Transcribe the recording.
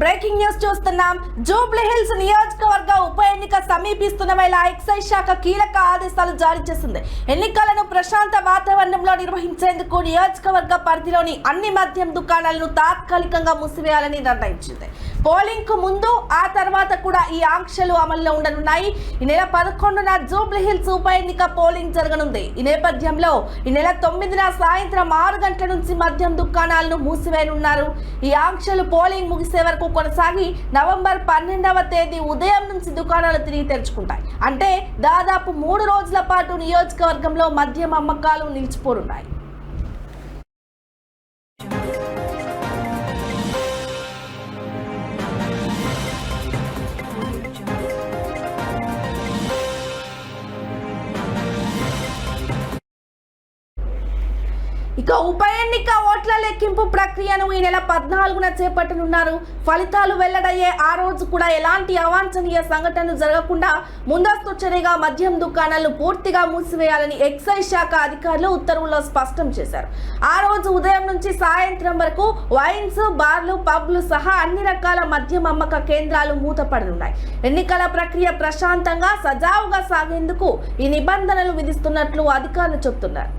Breaking news చూస్తున్నాం. జూబ్లీ హిల్స్ నియోజకవర్గ ఉప ఎన్నిక సమీపిస్తున్న వేళ ఎక్సైజ్ శాఖ కీలక ఆదేశాలు జారీ చేసింది. ఎన్నికలను ప్రశాంత వాతావరణంలో నిర్వహించేందుకు నియోజకవర్గ పరిధిలోని అన్ని మద్యం దుకాణాలను తాత్కాలికంగా మూసివేయాలని నిర్ణయించింది. పోలింగ్కు ముందు ఆ తర్వాత కూడా ఈ ఆంక్షలు అమల్లో ఉండనున్నాయి. ఈ నెల పదకొండున జూబ్లీ హిల్స్ ఉప ఎన్నిక పోలింగ్ జరగనుంది. ఈ నేపథ్యంలో ఈ నెల తొమ్మిదిన సాయంత్రం ఆరు గంటల నుంచి మద్యం దుకాణాలను మూసివేయనున్నారు. ఈ ఆంక్షలు పోలింగ్ ముగిసే వరకు కొనసాగి నవంబర్ పన్నెండవ తేదీ ఉదయం నుంచి దుకాణాలు తిరిగి తెరుచుకుంటాయి. అంటే దాదాపు మూడు రోజుల పాటు నియోజకవర్గంలో మద్యం అమ్మకాలు నిలిచిపోనున్నాయి. ఇక ఉప ఎన్నిక ఓట్ల లెక్కింపు ప్రక్రియను ఈ నెల పద్నాలుగున చేపట్టనున్నారు. ఫలితాలు వెల్లడయ్యే ఆ రోజు కూడా ఎలాంటి అవాంఛనీయ సంఘటనలు జరగకుండా ముందస్తు చర్యగా మద్యం దుకాణాలను పూర్తిగా మూసివేయాలని ఎక్సైజ్ శాఖ అధికారులు ఉత్తర్వుల్లో స్పష్టం చేశారు. ఆ రోజు ఉదయం నుంచి సాయంత్రం వరకు వైన్స్ బార్లు పబ్లు సహా అన్ని రకాల మద్యం అమ్మక కేంద్రాలు మూతపడనున్నాయి. ఎన్నికల ప్రక్రియ ప్రశాంతంగా సజావుగా సాగేందుకు ఈ నిబంధనలు విధిస్తున్నట్లు అధికారులు చెబుతున్నారు